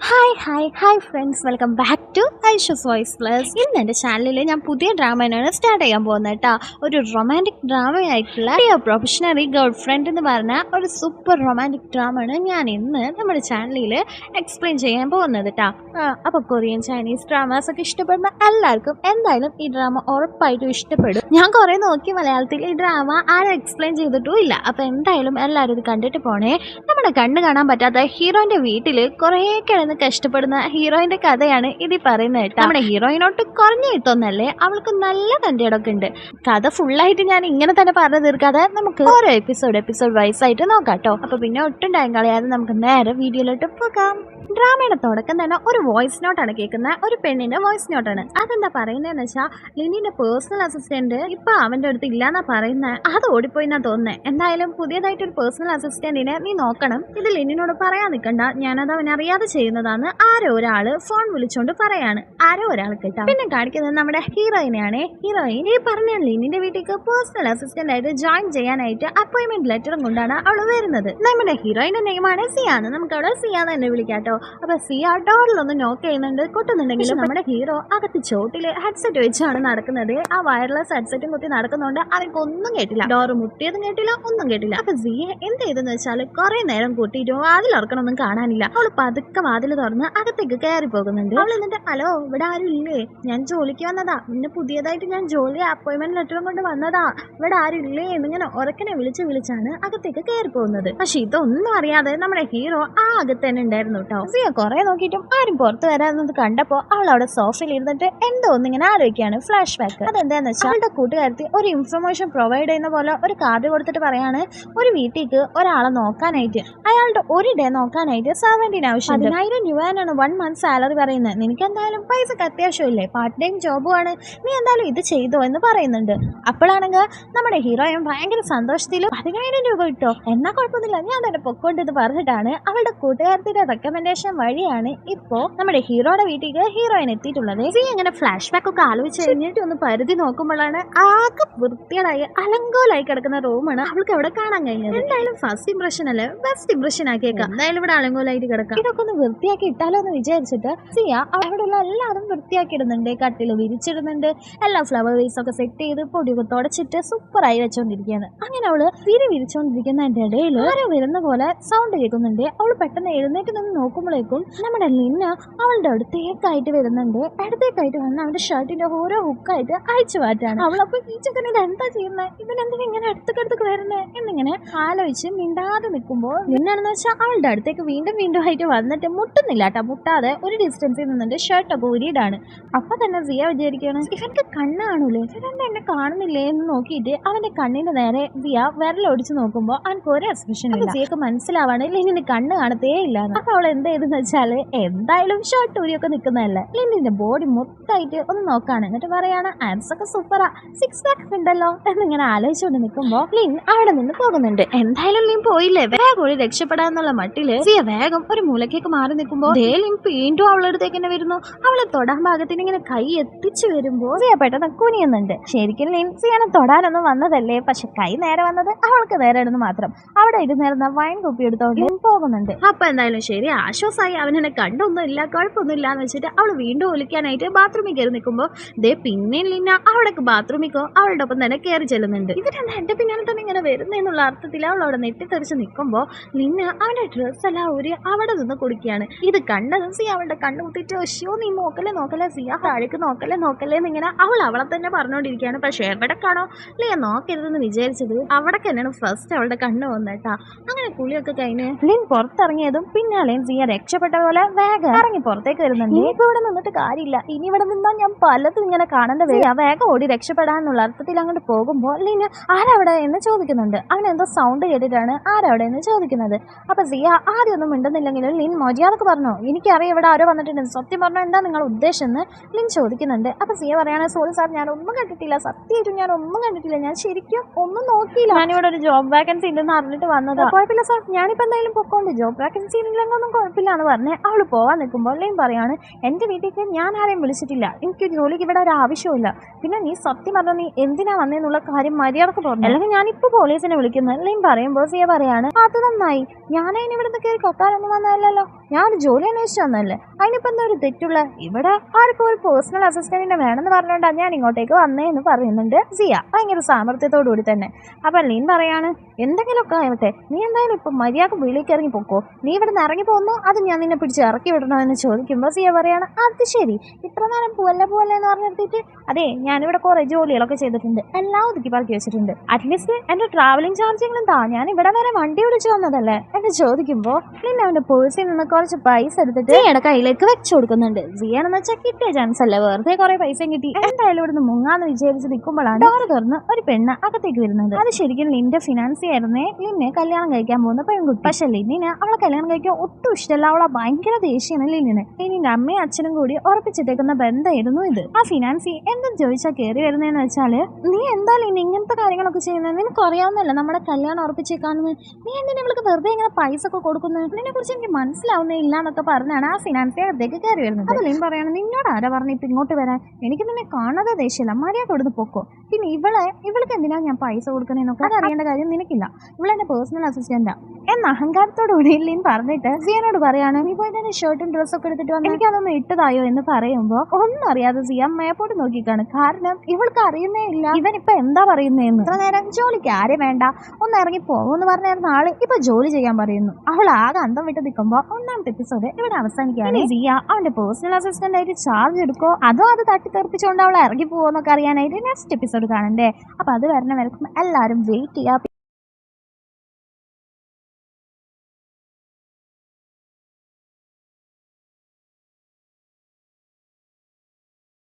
Hi hi hi friends welcome back to Aisha's voice plus ഇന്ന് എന്റെ ചാനലിൽ ഞാൻ പുതിയ ഡ്രാമയാണ് സ്റ്റാർട്ട് ചെയ്യാൻ പോകുന്നത് കേട്ടോ ഒരു റൊമാന്റിക് ഡ്രാമയായിട്ടുള്ള പ്രൊഫഷണറി ഗേൾ ഫ്രണ്ട് എന്ന് പറഞ്ഞ ഒരു സൂപ്പർ റൊമാന്റിക് ഡ്രാമയാണ് ഞാൻ ഇന്ന് നമ്മുടെ ചാനലിൽ എക്സ്പ്ലെയിൻ ചെയ്യാൻ പോകുന്നത് കേട്ടോ അപ്പോൾ കൊറിയൻ ചൈനീസ് ഡ്രാമാസ് ഒക്കെ ഇഷ്ടപ്പെടുന്ന എല്ലാവർക്കും എന്തായാലും ഈ ഡ്രാമ ഉറപ്പായിട്ടും ഇഷ്ടപ്പെടും. ഞാൻ കുറേ നോക്കി മലയാളത്തിൽ ഈ ഡ്രാമ ആരും എക്സ്പ്ലെയിൻ ചെയ്തിട്ടും ഇല്ല. അപ്പോൾ എന്തായാലും എല്ലാവരും ഇത് കണ്ടിട്ട് പോണേ. നമ്മുടെ കണ്ണ് കാണാൻ പറ്റാത്ത ഹീറോന്റെ വീട്ടിൽ കുറേ കഷ്ടപ്പെടുന്ന ഹീറോയിന്റെ കഥയാണ് ഇതി പറയുന്നത് കേട്ടോ. നമ്മുടെ ഹീറോയിനോട്ട് കുറഞ്ഞു കിട്ടുന്നല്ലേ അവൾക്ക് നല്ല തന്റെയോടൊക്കെ ഉണ്ട്. കഥ ഫുള്ളായിട്ട് ഞാൻ ഇങ്ങനെ തന്നെ പറഞ്ഞു തീർക്കാതെ നമുക്ക് ഓരോ എപ്പിസോഡ് എപ്പിസോഡ് വൈസ് ആയിട്ട് നോക്കാം കേട്ടോ. അപ്പൊ പിന്നെ ഒട്ടും ടൈം കളയാതെ നമുക്ക് നേരെ വീഡിയോയിലോട്ട് പോകാം. ഡ്രാമയുടെ തുടക്കം തന്നെ ഒരു വോയിസ് നോട്ടാണ് കേൾക്കുന്ന ഒരു പെണ്ണിന്റെ വോയിസ് നോട്ടാണ് അതെന്താ പറയുന്നതെന്ന് വെച്ചാൽ ലിനിന്റെ പേഴ്സണൽ അസിസ്റ്റന്റ് ഇപ്പൊ അവന്റെ അടുത്ത് ഇല്ലാന്നാ പറയുന്നത് അത് ഓടിപ്പോയി എന്നാ തോന്നുന്നത് എന്തായാലും പുതിയതായിട്ട് ഒരു പേഴ്സണൽ അസിസ്റ്റന്റിനെ നീ നോക്കണം. ഇത് ലിനിനോട് പറയാൻ നിൽക്കണ്ട ഞാനത് അവനറിയാതെ അറിയാതെ ചെയ്യുന്നതാന്ന് ആരോ ഒരാൾ ഫോൺ വിളിച്ചോണ്ട് പറയാണ്. ആരോ ഒരാൾ കേട്ടോ. പിന്നെ കാണിക്കുന്നത് നമ്മുടെ ഹീറോയിനെയാണ്. ഹീറോയിൻ ഈ പറഞ്ഞ ലീനിന്റെ വീട്ടിലേക്ക് പേഴ്സണൽ അസിസ്റ്റന്റ് ആയിട്ട് ജോയിൻ ചെയ്യാനായിട്ട് അപ്പോയിന്റ്മെന്റ് ലെറ്ററും കൊണ്ടാണ് അവൾ വരുന്നത്. നമ്മുടെ ഹീറോയിന്റെ നെയിമാണ് സിയാന്ന്. നമുക്ക് അവിടെ സിയാന്ന് തന്നെ വിളിക്കാട്ടോ അപ്പൊ സിയ ഡോറിലൊന്ന് നോക്ക് ചെയ്യുന്നുണ്ട്. കൊട്ടുന്നുണ്ടെങ്കിലും നമ്മുടെ ഹീറോ അകത്ത് ചോട്ടിൽ ഹെഡ്സെറ്റ് വെച്ചാണ് നടക്കുന്നത്. ആ വയർലെസ് ഹെഡ്സെറ്റും കുത്തി നടക്കുന്നുണ്ട് അവർക്ക് ഒന്നും കേട്ടില്ല. ഡോർ മുട്ടിയതും കേട്ടില്ല ഒന്നും കേട്ടില്ല. അപ്പൊ സിയ എന്ത് ചെയ്തെന്ന് വെച്ചാൽ കുറെ നേരം കൂട്ടിയിട്ടോ വാതിൽ കാണാനില്ല. അവൾ പതുക്കെ വാതിൽ തുറന്ന് അകത്തേക്ക് കയറി പോകുന്നുണ്ട് അവൾ എന്നിട്ട് ഹലോ ഇവിടെ ആരും ഇല്ലേ? ഞാൻ ജോലിക്ക് വന്നതാ. പിന്നെ പുതിയതായിട്ട് ഞാൻ ജോലി അപ്പോയിന്റ്മെന്റ് ലെറ്ററും കൊണ്ട് വന്നതാ. ഇവിടെ ആരും ഇല്ലേ? എന്നിങ്ങനെ ഉറക്കനെ വിളിച്ച് വിളിച്ചാണ് അകത്തേക്ക് കയറി പോകുന്നത് പക്ഷെ ഇതൊന്നും അറിയാതെ നമ്മുടെ ഹീറോ ആ അകത്ത് തന്നെ ഉണ്ടായിരുന്നു കേട്ടോ സിയ കുറെ നോക്കിയിട്ടും ആരും പുറത്ത് വരാമെന്നത് കണ്ടപ്പോ അവൾ അവിടെ സോഫയിൽ ഇരുന്നിട്ട് എന്തോ ഒന്നിങ്ങനെ ആലോചിക്കുകയാണ്. ഫ്ലാഷ് ബാക്ക് അതെന്താന്ന് വെച്ചാൽ അവളുടെ കൂട്ടുകാരത്തി ഒരു ഇൻഫർമേഷൻ പ്രൊവൈഡ് ചെയ്യുന്ന പോലെ ഒരു കാർഡ് കൊടുത്തിട്ട് പറയാണ് ഒരു വീട്ടിലേക്ക് ഒരാളെ നോക്കാനായിട്ട് അയാളുടെ ഒരു ഡേ നോക്കാനായിട്ട് സെവന്റീൻ ആവശ്യം പതിനായിരം രൂപയാണ് വൺ മന്ത് സാലറി പറയുന്നത്. നിനക്ക് എന്തായാലും പൈസക്ക് അത്യാവശ്യമില്ലേ പാർട്ട് ടൈം ജോബുമാണ് നീ എന്തായാലും ഇത് ചെയ്തോ എന്ന് പറയുന്നുണ്ട്. അപ്പോഴാണെങ്കിൽ നമ്മുടെ ഹീറോയും ഭയങ്കര സന്തോഷത്തിൽ പതിനായിരം രൂപ കിട്ടോ എന്നാ കുഴപ്പമൊന്നുമില്ല. ഞാൻ തന്നെ പൊക്കോണ്ട് ഇത് പറഞ്ഞിട്ടാണ് അവളുടെ കൂട്ടുകാരത്തിന്റെ റെക്കമെൻഡേഷൻ വഴിയാണ് ഇപ്പോ നമ്മുടെ ഹീറോയുടെ വീട്ടിലേക്ക് ഹീറോയിൻ എത്തിയിട്ടുള്ളത്. സി അങ്ങനെ ഫ്ലാഷ് ബാക്ക് ഒക്കെ ആലോചിച്ച് കഴിഞ്ഞിട്ട് ഒന്ന് പരിധി നോക്കുമ്പോഴാണ് ആകെ വൃത്തികേടായി അലങ്കോലായി കിടക്കുന്ന റൂമാണ് അവൾക്ക് എവിടെ കാണാൻ കഴിഞ്ഞത്. എന്തായാലും ഫസ്റ്റ് ഇംപ്രഷൻ അല്ലേ? ബെസ്റ്റ് ഇംപ്രഷൻ ആക്കിയേക്കാം. എന്തായാലും ഇവിടെ അലങ്കോലായിട്ട് കിടക്കാം. ഇതൊക്കെ ഒന്ന് വൃത്തിയാക്കി ഇട്ടാലോ എന്ന് വിചാരിച്ചിട്ട് സിയ അവിടെയുള്ള എല്ലാതും വൃത്തിയാക്കി ഇടുന്നുണ്ട്. കട്ടിൽ വിരിച്ചിടുന്നുണ്ട്. എല്ലാ ഫ്ലവർ വേസ് ഒക്കെ സെറ്റ് ചെയ്ത് പൊടിയൊക്കെ തുടച്ചിട്ട് സൂപ്പറായി വെച്ചോണ്ടിരിക്കുകയാണ്. അങ്ങനെ അവൾ തിരി വിരിച്ചോണ്ടിരിക്കുന്നതിന്റെ ഇടയിൽ ആരോ വരുന്ന പോലെ സൗണ്ട് കേൾക്കുന്നുണ്ട്. അവൾ പെട്ടെന്ന് എഴുന്നേറ്റ് നിന്ന് നോക്കുമ്പോഴേക്കും നമ്മുടെ ലിന്ന അവളുടെ അടുത്തേക്കായിട്ട് വരുന്നുണ്ട്. അടുത്തേക്കായിട്ട് വന്ന് അവന്റെ ഷർട്ടിന്റെ ഓരോ ഹുക്കായിട്ട് അയച്ചു മാറ്റാണ്. അവളപ്പോ ഈ ചക്കൻ ഇത് എന്താ ചെയ്യുന്നത് ഇവനെന്തിനാ ഇങ്ങനെ അടുത്തേക്ക് അടുത്തേക്ക് വരുന്നത് എന്നിങ്ങനെ ആലോചിച്ച് മിണ്ടാതെ നിൽക്കുമ്പോൾ ലിന്നാണെന്ന് വെച്ചാൽ അവളുടെ അടുത്തേക്ക് വീണ്ടും വീണ്ടും ആയിട്ട് വന്നിട്ട് മുട്ടുന്നില്ല കേട്ടോ. മുട്ടാതെ ഒരു ഡിസ്റ്റൻസിൽ നിന്നിട്ട് ഷർട്ടൊക്കെ ഊരിയിടാണ്. അപ്പൊ തന്നെ സിയ വിചാരിക്കുകയാണ് ഇവന്റെ കണ്ണ് കാണൂലേ ഇവരെന്താ എന്നെ കാണുന്നില്ലേ? എന്ന് നോക്കിയിട്ട് അവന്റെ കണ്ണിന്റെ നേരെ സിയ വിരലൊടിച്ച് നോക്കുമ്പോൾ അവനക്ക് ഒരു എക്സ്പ്രഷൻ സിയക്ക് മനസ്സിലാവാണ് ലിന്നിന്റെ കണ്ണ് കാണത്തേ ഇല്ല അപ്പൊ അവൾ എന്ത് ചെയ്തെന്ന് വെച്ചാൽ എന്തായാലും ഷോർട്ട് ഒക്കെ നിൽക്കുന്നതല്ലേ ലിന്നിന്റെ ബോഡി മൊത്തമായിട്ട് ഒന്ന് നോക്കാണ്. എന്നിട്ട് പറയാണ് ആൻസ് ഒക്കെ സൂപ്പറാ സിക്സ് പാക്ക് ഉണ്ടല്ലോ. എന്നിങ്ങനെ ആലോചിച്ചുകൊണ്ട് നിൽക്കുമ്പോ ലിൻ അവിടെ നിന്ന് പോകുന്നുണ്ട്. എന്തായാലും ലിൻ പോയില്ലേ? വേഗം കൂടി രക്ഷപ്പെടാന്നുള്ള മട്ടിൽ സിയ വേഗം ഒരു മൂലക്കേക്ക് മാറി നിൽക്കുമ്പോ ദേ ലിൻ വീണ്ടും അവളുടെ അടുത്തേക്ക് തന്നെ വരുന്നു. അവളെ തൊടാൻ ഭാഗത്തിന് ഇങ്ങനെ കൈ എത്തിച്ചു വരുമ്പോ സിയ പെട്ടെന്ന് കുനിയുന്നുണ്ട്. ശരിക്കും ലിൻ സിയനെ തൊടാനൊന്നും വന്നതല്ലേ? പക്ഷെ കൈ നേരെ വന്നത് അവൾക്ക് നേരെ ഇടുന്നു മാത്രം. അവിടെ ഇരുന്നിരുന്ന വൈൻ കുപ്പി എടുത്തോണ്ട് പോകുന്നുണ്ട്. അപ്പൊ എന്തായാലും ശരി ആശ്വാസമായി അവനെന്നെ കണ്ടൊന്നും ഇല്ല കുഴപ്പമൊന്നും ഇല്ല എന്ന് വെച്ചിട്ട് അവൾ വീണ്ടും ഒലിക്കാനായിട്ട് ബാത്റൂമിൽ കയറി നിൽക്കുമ്പോൾ ദേ പിന്നെ ലിന്ന അവിടേക്ക് ബാത്റൂമിക്കോ അവളുടെ ഒപ്പം തന്നെ കയറി ചെല്ലുന്നുണ്ട്. ഇവരെന്താ എന്റെ പിന്നാലെ തന്നെ ഇങ്ങനെ വരുന്നെന്നുള്ള അർത്ഥത്തിൽ അവൾ അവിടെ നെറ്റിത്തെറിച്ച് നിൽക്കുമ്പോൾ ലിന്ന അവന്റെ ഡ്രസ്സ് എല്ലാം ഊരി അവിടെ നിന്ന് കുടിക്കുകയാണ്. ഇത് കണ്ടതും സി അവളുടെ കണ്ണു കുത്തിയിട്ട് ഒശ്യോ നീ നോക്കല്ലേ നോക്കല്ലേ സിയ താഴേക്ക് നോക്കല്ലേ നോക്കല്ലേ എന്നിങ്ങനെ അവൾ അവളെ തന്നെ പറഞ്ഞുകൊണ്ടിരിക്കുകയാണ്. പക്ഷെ കാണോ ലിയ നോക്കരുതെന്ന് വിചാരിച്ചത് അവിടെ തന്നെയാണ് ഫസ്റ്റ് അവളുടെ കണ്ണ് വന്നേട്ടാ അങ്ങനെ കുളിയൊക്കെ കഴിഞ്ഞ് ലിൻ പുറത്തിറങ്ങിയതും പിന്നാലെയും സിയ രക്ഷപ്പെട്ട പോലെ വേഗം ഇറങ്ങി പുറത്തേക്ക് വരുന്നുണ്ട്. ഇപ്പൊ ഇവിടെ നിന്നിട്ട് കാര്യമില്ല. ഇനി ഇവിടെ നിന്നാൽ ഞാൻ പലതും ഇങ്ങനെ കാണേണ്ട വരിക വേഗം ഓടി രക്ഷപ്പെടാന്നുള്ള അർത്ഥത്തിൽ അങ്ങോട്ട് പോകുമ്പോൾ ലീന ആരവിടെ എന്ന് ചോദിക്കുന്നുണ്ട്. അവൻ എന്തോ സൗണ്ട് കേട്ടിട്ടാണ് ആരവിടെ എന്ന് ചോദിക്കുന്നത്. അപ്പൊ സിയ ആദ്യം ഒന്നും മിണ്ടുന്നില്ലെങ്കിലും ലിൻ മര്യാദയ്ക്ക് പറഞ്ഞു. എനിക്കറിയാം ഇവിടെ ആരോ വന്നിട്ടുണ്ട് സത്യം പറഞ്ഞാൽ എന്താ നിങ്ങൾ ഉദ്ദേശം എന്ന് ലിൻ ചോദിക്കുന്നുണ്ട്. അപ്പൊ സിയ പറയാണ് സോറി സാർ ഞാൻ ഒന്നും കണ്ടിട്ടില്ല. സത്യമായിട്ടും ഞാൻ ഒന്നും കണ്ടിട്ടില്ല. ഞാൻ ശരിക്കും ഒന്നും നോക്കിയില്ല. ഞാനിവിടെ ഒരു ജോബ് വേക്കൻസി ഉണ്ടെന്ന് അറിഞ്ഞിട്ട് വന്നത്. കുഴപ്പമില്ല സാർ. ഞാനിപ്പോ എന്തായാലും പൊക്കോണ്ട്. ജോബ് വാക്കൻസി ഇല്ലെന്നൊന്നും കുഴപ്പമില്ലാന്ന് പറഞ്ഞ് അവൾ പോവാൻ നിൽക്കുമ്പോൾ ലൈൻ പറയാണ് എന്റെ വീട്ടിലേക്ക് ഞാൻ ആരെയും വിളിച്ചിട്ടില്ല. എനിക്ക് ജോലിക്ക് ഇവിടെ ഒരു ആവശ്യമില്ല പിന്നെ നീ സത്യം പറഞ്ഞ നീ എന്തിനാ വന്നേന്നുള്ള കാര്യം മര്യാദയ്ക്ക് പറഞ്ഞു. അല്ലെങ്കിൽ ഞാനിപ്പോൾ പോലീസിനെ വിളിക്കുന്നത് ലിൻ പറയുമ്പോൾ സിയ പറയാണ് അത് നന്നായി. ഞാനതിന് ഇവിടുന്ന് കയറി കൊത്താനൊന്നും വന്നതല്ലല്ലോ. ഞാൻ ജോലി അന്വേഷിച്ചു വന്നല്ലേ അതിനിപ്പോൾ എന്താ ഒരു തെറ്റുള്ള? ഇവിടെ ആർക്കും ഒരു പേഴ്സണൽ അസിസ്റ്റന്റിനെ വേണമെന്ന് പറഞ്ഞുകൊണ്ടാണ് ഞാൻ ഇങ്ങോട്ടേക്ക് വന്നേന്ന് പറയുന്നുണ്ട് സിയ. ഭയങ്കര സാമർത്ഥ്യത്തോടു കൂടി തന്നെ. അപ്പം ലീൻ പറയാണ് എന്തെങ്കിലുമൊക്കെ ആവട്ടെ. നീ എന്തായാലും ഇപ്പം മര്യാദ വീളിലേക്ക് ഇറങ്ങി പോക്കോ. നീ ഇവിടെ നിന്ന് ഇറങ്ങി പോകുന്നു? അത് ഞാൻ നിന്നെ പിടിച്ച് ഇറക്കി വിടണോ എന്ന് ചോദിക്കുമ്പോൾ സിയ പറയാണ് അത് ശരി. ഇത്ര നേരം പൂവല്ല പൂവല്ല എന്ന് പറഞ്ഞെടുത്തിട്ട് അതെ ഞാനിവിടെ കുറേ ജോലികളൊക്കെ ചെയ്തിട്ടുണ്ട്. എല്ലാം ഒതുക്കി പറക്കി വെച്ചിട്ടുണ്ട്. അറ്റ്ലീസ്റ്റ് എന്റെ ട്രാവലിംഗ് ചാർജെങ്കിലും താ. ഞാൻ ഇവിടെ വരെ വണ്ടി വിളിച്ചു വന്നതല്ലേ? എന്ന് ചോദിക്കുമ്പോൾ നിന്നെ അവന്റെ പേഴ്സിൽ നിന്ന് കുറച്ച് പൈസ എടുത്തിട്ട് ഇവിടെ കയ്യിലേക്ക് വെച്ചു കൊടുക്കുന്നുണ്ട്. സിയാണെന്ന് വെച്ചാൽ കിട്ടിയ ചാൻസ് അല്ല? വെറുതെ കുറേ പൈസയും കിട്ടി. എന്തായാലും ഇവിടുന്ന് മുങ്ങാന്ന് വിചാരിച്ച് നിൽക്കുമ്പോഴാണ് ഡോർ തുറന്ന് ഒരു പെണ്ണ് അകത്തേക്ക് വരുന്നത്. അത് ശരിക്കും ലിന്റെ ഫിനാൻസി ആയിരുന്നേ ലിന്നെ കല്യാണം കഴിക്കാൻ പോകുന്ന പെൺകുട്ടി. പക്ഷെ ലിന്നിന് അവളെ കല്യാണം കഴിക്കാൻ ഒട്ടും ഇഷ്ടമല്ല. അവളെ ഭയങ്കര ദേഷ്യമാണ് ലിന്നിന് ലിന്നിന്റെ അമ്മയും അച്ഛനും കൂടി ഉറപ്പിച്ചിട്ടേക്കുന്ന ബന്ധമായിരുന്നു ഇത്. ആ ഫിനാൻസി എന്തും ചോദിച്ചാൽ കയറി വരുന്നതെന്ന് വെച്ചാൽ നീ എന്താ ലീന ഇങ്ങനത്തെ കാര്യങ്ങളൊക്കെ ചെയ്യുന്നത് നിനക്ക് അറിയാവുന്നല്ല നമ്മുടെ കല്യാണം ഉറപ്പിച്ചേക്കാന്ന് നീ എന്തിനാ ഇവൾക്ക് വെറുതെ ഇങ്ങനെ പൈസ ഒക്കെ കൊടുക്കുന്നത് ഇതിനെ കുറിച്ച് എനിക്ക് മനസ്സിലാവുന്നേ ഇല്ല എന്നൊക്കെ പറഞ്ഞാണ് ആ ഫിനാൻസി അടുത്തേക്ക് കയറി വരുന്നത്. അപ്പൊ ലിൻ പറയാണ് നിന്നോട് ആരാ പറഞ്ഞിട്ട് ഇങ്ങോട്ട് വരാൻ? എനിക്ക് നിന്നെ കാണാതെ ദേഷ്യമില്ല. മര്യാദ കൊടുത്ത് പൊക്കോ. പിന്നെ ഇവളെ ഇവൾക്ക് എന്തിനാ ഞാൻ പൈസ കൊടുക്കുന്നതെന്നൊക്കെ അറിയേണ്ട കാര്യം നിനക്കില്ല. ഇവളെന്റെ പേഴ്സണൽ അസിസ്റ്റന്റാ എന്ന അഹങ്കാരത്തോടുകൂടി ലിൻ പറഞ്ഞിട്ട് സിയനോട് പറയാണ് നീ പോയി തന്നെ ഷർട്ടും ഡ്രസ്സൊക്കെ എടുത്തിട്ട് വന്ന്. എനിക്കതൊന്നും ഇട്ടതായോ എന്ന് പറയുമ്പോൾ ഒന്നും അറിയാതെ സിയ മേപ്പോട്ട് നോക്കിക്കാണ്. കാരണം ഇവൾക്ക് അറിയുന്നേ ഇല്ല. ഇവൻ ഇപ്പൊ എന്താ പറയുന്നതെന്ന് ഇത്ര നേരം ജോലിക്ക് ആരെ വേണ്ട. ഒന്ന് ഇറങ്ങി പോകുമെന്ന് പറഞ്ഞായിരുന്ന ആൾ ഇപ്പൊ ജോലി ചെയ്യാൻ പറയുന്നു. അവൾ ആകെ അന്തം വിട്ട് നിൽക്കുമ്പോൾ ഒന്നാമത്തെ എപ്പിസോഡ് ഇവിടെ അവസാനിക്കുകയാണ്. സിയ അവന്റെ പേഴ്സണൽ അസിസ്റ്റന്റ് ആയിട്ട് ചാർജ് എടുക്കോ? അതോ അത് തട്ടിത്തെറിപ്പിച്ചുകൊണ്ട് അവൾ ഇറങ്ങി പോകുമെന്നൊക്കെ അറിയാനായിട്ട് നെക്സ്റ്റ് എപ്പിസോഡ് കാണണ്ടേ? അപ്പൊ അത് വരണ വരക്കും എല്ലാവരും വെയിറ്റ് ചെയ്യുക